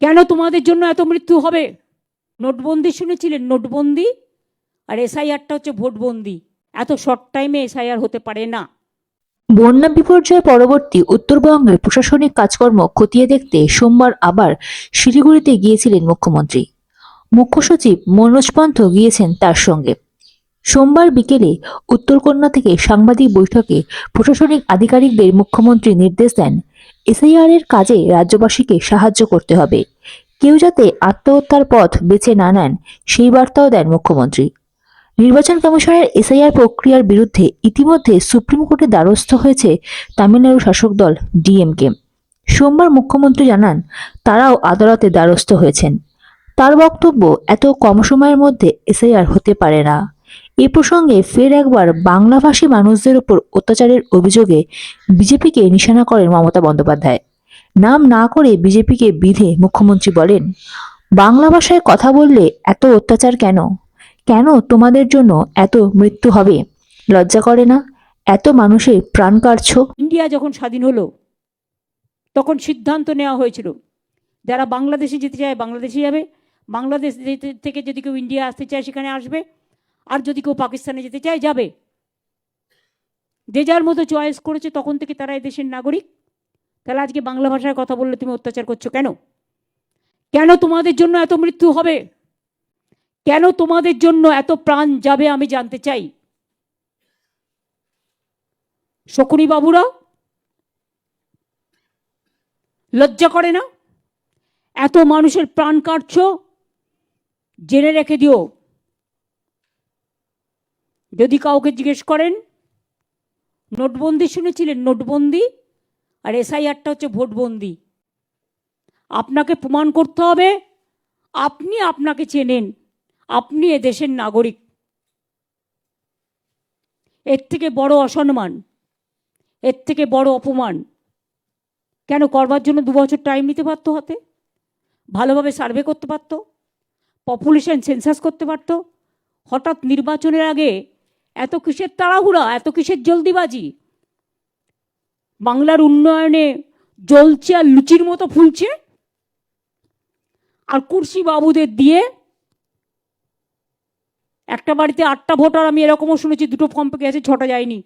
কেন তোমাদের জন্য এত মৃত্যু হবে? নোটবন্দি শুনেছিলেন নোটবন্দি? আর এসআইআরটা হচ্ছে ভোটবন্দি। এত শর্ট টাইমে এসআইআর হতে পারে না। বন্যা বিপর্যয় পরবর্তী উত্তরবঙ্গের প্রশাসনিক কাজকর্ম খতিয়ে দেখতে সোমবার আবার শিলিগুড়িতে গিয়েছিলেন মুখ্যমন্ত্রী। মুখ্য সচিব মনোজ পন্থ গিয়েছেন তার সঙ্গে। সোমবার বিকেলে উত্তরকন্যা থেকে সাংবাদিক বৈঠকে প্রশাসনিক আধিকারিকদের মুখ্যমন্ত্রী নির্দেশ দেন এসআইআর এর কাজে রাজ্যবাসীকে সাহায্য করতে হবে। কেউ যাতে আত্মহত্যার পথ বেছে না নেন, সেই বার্তাও দেন মুখ্যমন্ত্রী। নির্বাচন কমিশনের এসআইআর প্রক্রিয়ার বিরুদ্ধে ইতিমধ্যে সুপ্রিম কোর্টে দ্বারস্থ হয়েছে তামিলনাড়ু শাসক দল ডিএমকে। সোমবার মুখ্যমন্ত্রী জানান, তারাও আদালতে দ্বারস্থ হয়েছেন। তার বক্তব্য এত কম সময়ের মধ্যে এসআইআর হতে পারে না। এ প্রসঙ্গে ফের একবার বাংলাভাষী মানুষদের উপর অত্যাচারের অভিযোগে বিজেপিকে নিশানা করেন মমতা বন্দ্যোপাধ্যায়। নাম না করে বিজেপিকে বিধে মুখ্যমন্ত্রী বলেন, বাংলা ভাষায় কথা বললে এত অত্যাচার কেন? কেন তোমাদের জন্য এত মৃত্যু হবে? লজ্জা করে না? এত মানুষের প্রাণ কাটছ? ইন্ডিয়া যখন স্বাধীন হলো, তখন সিদ্ধান্ত নেওয়া হয়েছিল, যারা বাংলাদেশে যেতে চায় বাংলাদেশে যাবে। বাংলাদেশ থেকে যদি কেউ ইন্ডিয়া আসতে চায়, সেখানে আসবে। আর যদি কেউ পাকিস্তানে যেতে চায়, যাবে। যে যার মতো চয়েস করেছে, তখন থেকে তারা দেশের নাগরিক। তাহলে আজকে বাংলা ভাষায় কথা বললে তুমি অত্যাচার করছ কেন? কেন তোমাদের জন্য এত মৃত্যু হবে? কেন তোমাদের জন্য এত প্রাণ যাবে আমি জানতে চাই। শকুনি বাবুরা, লজ্জা করে না? এত মানুষের প্রাণ কাটছ? জেনে রেখে দিও। যদি কাউকে জিজ্ঞেস করেন, নোটবন্দি শুনেছিলেন? নোটবন্দি? আর এসআইআরটা হচ্ছে ভোটবন্দি। আপনাকে প্রমাণ করতে হবে, আপনি আপনাকে চেনেন, আপনি এ দেশের নাগরিক। এর থেকে বড় অসম্মান, এর থেকে বড় অপমান। কেন করবার জন্য দু বছর টাইম নিতে পারতো হাতে? ভালোভাবে সার্ভে করতে পারতো? পপুলেশন সেন্সাস করতে পারতো? হঠাৎ নির্বাচনের আগে এত কিসের তাড়াহুড়া, এত কিসের জলদিবাজি? বাংলার উন্নয়নে জ্বলছে আর লুচির মতো ফুলছে? আর কুর্সি বাবুদের দিয়ে একটা বাড়িতে আটটা ভোটার, আমি এরকমও শুনেছি, দুটো ফর্ম গেছে, ছটা যায়নি।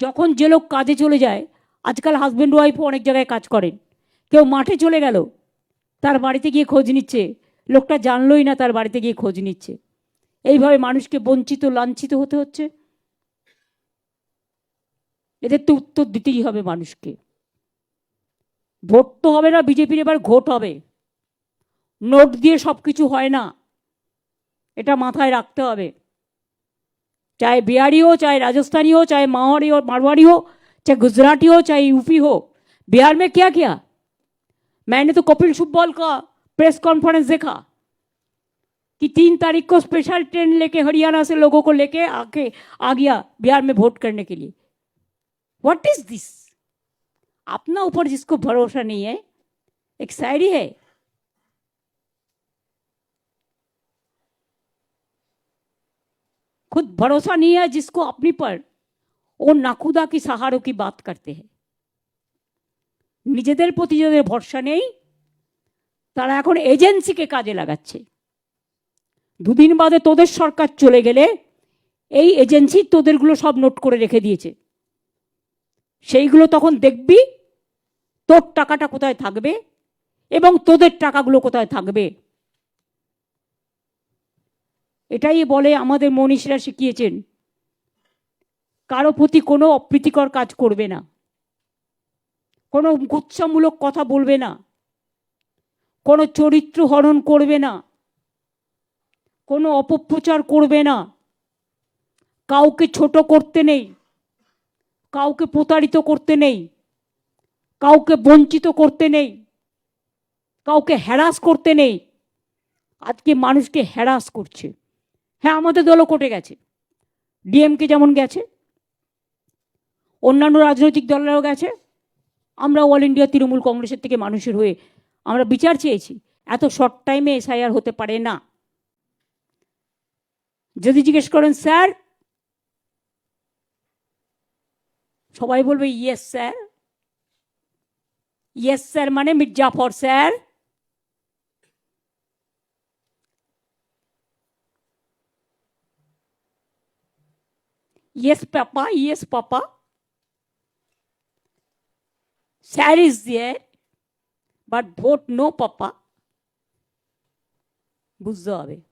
যখন যে লোক কাজে চলে যায়, আজকাল হাজব্যান্ড ওয়াইফও অনেক জায়গায় কাজ করেন। কেউ মাঠে চলে গেল, তার বাড়িতে গিয়ে খোঁজ নিচ্ছে। লোকটা জানলই না তার বাড়িতে গিয়ে খোঁজ নিচ্ছে। এইভাবে মানুষকে বঞ্চিত লাঞ্ছিত হতে হচ্ছে এদের তো উত্তর দিতেই হবে মানুষকে ভোট তো হবে না বিজেপির এবার ভোট হবে নোট দিয়ে সব কিছু হয় না এটা মাথায় রাখতে হবে चाहे बिहारी हो चाहे राजस्थानी हो चाहे मारवाड़ी हो मारवाड़ी हो चाहे गुजराती हो चाहे यूपी हो बिहार में क्या किया मैंने तो कपिल सिब्बल का प्रेस कॉन्फ्रेंस देखा कि तीन तारीख को स्पेशल ट्रेन लेके हरियाणा से लोगों को लेके आके आ गया बिहार में वोट करने के लिए व्हाट इज दिस अपना ऊपर जिसको भरोसा नहीं है एक शायरी है खुद भरोसा नहीं है जिसको अपनी पर वो नाकुदा की सहारों की बात करते हैं নিজেদের প্রতি যাদের ভরসা নেই তারা এখন এজেন্সিকে কাজে লাগাচ্ছে দুদিন বাদে তোদের সরকার চলে গেলে এই এজেন্সি তোদেরগুলো সব নোট করে রেখে দিয়েছে। সেইগুলো তখন দেখবি তোর টাকাটা কোথায় থাকবে এবং তোদের টাকাগুলো কোথায় থাকবে। এটাই বলে আমাদের মনীষীরা শিখিয়েছেন, কারও প্রতি কোনো অপ্রীতিকর কাজ করবে না। কোনো গুচ্ছামূলক কথা বলবে না। কোনো চরিত্র হরণ করবে না। কোনো অপপ্রচার করবে না। কাউকে ছোট করতে নেই। কাউকে প্রতারিত করতে নেই। কাউকে বঞ্চিত করতে নেই। কাউকে হ্যারাস করতে নেই। আজকে মানুষকে হ্যারাস করছে। হ্যাঁ আমাদের দলও কোটে গেছে। ডিএমকে যেমন গেছে। অন্যান্য রাজনৈতিক দলেরও গেছে। আমরা অল ইন্ডিয়া তৃণমূল কংগ্রেসের থেকে মানুষের হয়ে আমরা বিচার চেয়েছি। এত শর্ট টাইমে এসআইআর হতে পারে না। যদি জিজ্ঞেস করেন, স্যার? সবাই বলবে, ইয়েস, স্যার। ইয়েস, স্যার মানে Mirjafar, sir. Yes, papa yes, papa. Sir is there, but vote no, papa. বুঝতে হবে।